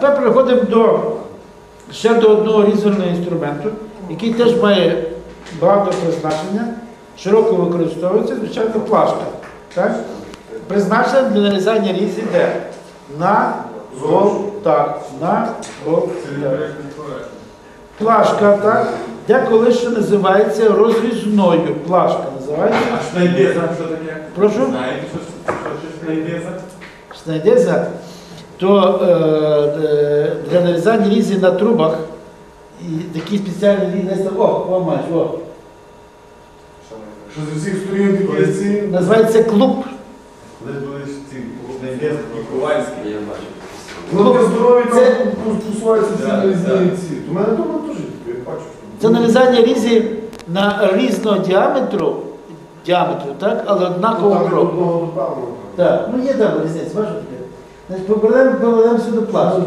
Тепер переходимо до ще до одного різального інструменту, який теж має багато призначення, широко використовується, звичайно, плашка. Так? Призначена для нарізання різі де? На гол, так, на гол. Плашка, так, деколи ще називається розрізною. Плашка називається. А шнайдеза що таке? Прошу? Знаєте, що, що, що шнайдеза? Знайдеться, то е, е, для нарізання різі на трубах і такі спеціальні різні, о, о, маєш, о, Що з усіх сторін такі ці. називається клуб. Коли були ж ці шнайдеза і Ковальський, я бачу. Ну, таке здорові Це- там посуваються ці Да, різні да. ці. У мене вдома теж я бачу. Це нарізання різі на різного діаметру, діаметру, так, але Ну, однакового там від кроку. одного до певного. Так, ну є там різниця, бачите таке. Значить, повернемо, повернемо сюди плашку.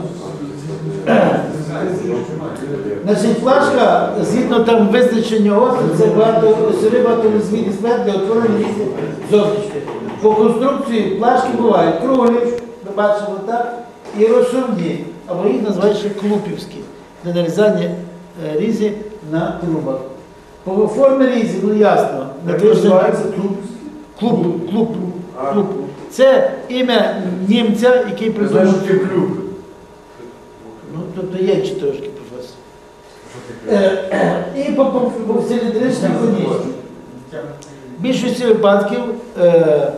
Значить, плашка, згідно там визначення ОС, це багато сири багаторозвідні смети, утворені різні зовнішні. По конструкції плашки бувають круглі, ми бачимо так, і розсувні, або їх називають ще клупівські, для нарізання е, різі на трубах. По формі різі, ну ясно, Трубський? клуб, клуб, клуб. Це ім'я німця, який придумав. Ну, тобто є чи трошки професор. Е, І по, по, по. В більшості випадків е,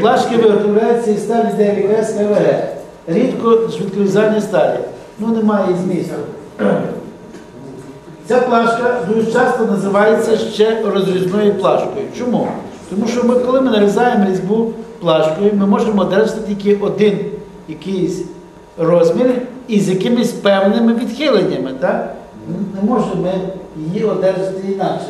плашки виготовляються із сталі ДВКС КВГ. Рідко з сталі. Ну, немає змісту. Ця плашка дуже часто називається ще розрізною плашкою. Чому? Тому що ми, коли ми нарізаємо різьбу плашкою, ми можемо одержати тільки один якийсь розмір із якимись певними відхиленнями. Так? Не можемо її одержати інакше.